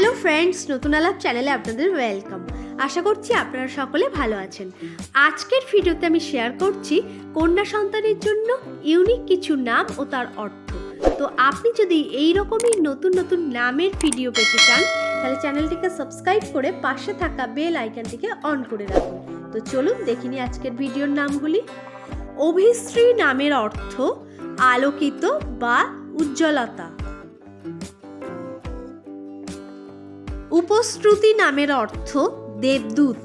Hello friends, নতুন আলাপ চ্যানেলে আপনাদের ওয়েলকাম। আশা করছি আপনারা সকলে ভালো আছেন। আজকের ভিডিওতে আমি শেয়ার করছি কন্যা সন্তানের জন্য ইউনিক কিছু নাম ও তার অর্থ। তো আপনি যদি এই রকমই নতুন নতুন নামের ভিডিও পেতে চান, তাহলে চ্যানেলটিকে সাবস্ক্রাইব করে পাশে থাকা বেল আইকনটিকে অন করে রাখুন। তো চলুন দেখিনি আজকের ভিডিওর নামগুলি। অভিশ্রী নামের অর্থ আলোকিত বা উজ্জ্বলতা। উপশ্রুতি নামের অর্থ দেবদূত।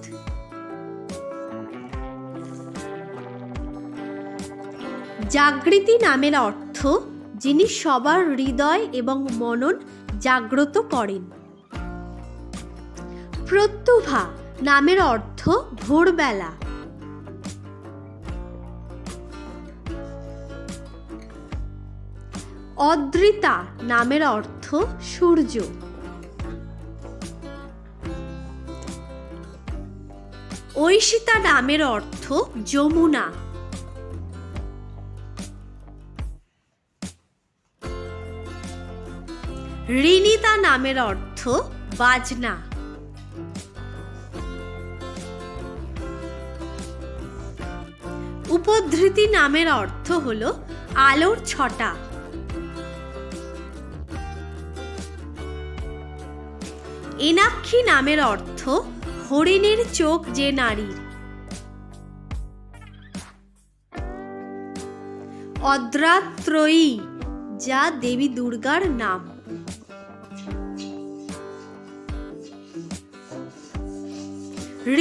জাগৃতি নামের অর্থ যিনি সবার হৃদয় এবং মনন জাগ্রত করেন। প্রত্যভা নামের অর্থ ভোরবেলা। অদ্রিতা নামের অর্থ সূর্য। ঐশিতা নামের অর্থ যমুনা। ঋণিতা নামের অর্থ বাজনা। উপধৃতি নামের অর্থ হল আলোর ছটা। এনাক্ষী নামের অর্থ হরিণের চোখ যে নারীর অদ্রাত্রয়ী, যা দেবী দুর্গার নাম।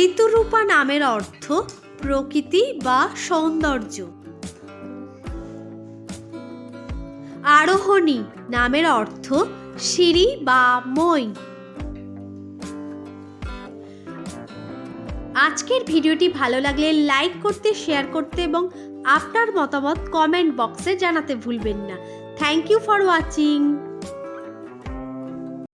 ঋতুরূপা নামের অর্থ প্রকৃতি বা সৌন্দর্য। আরোহণী নামের অর্থ সিঁড়ি বা মই আজকের ভিডিওটি ভালো লাগলে লাইক করতে, শেয়ার করতে এবং আপনার মতামত কমেন্ট বক্সে জানাতে ভুলবেন না। Thank you for watching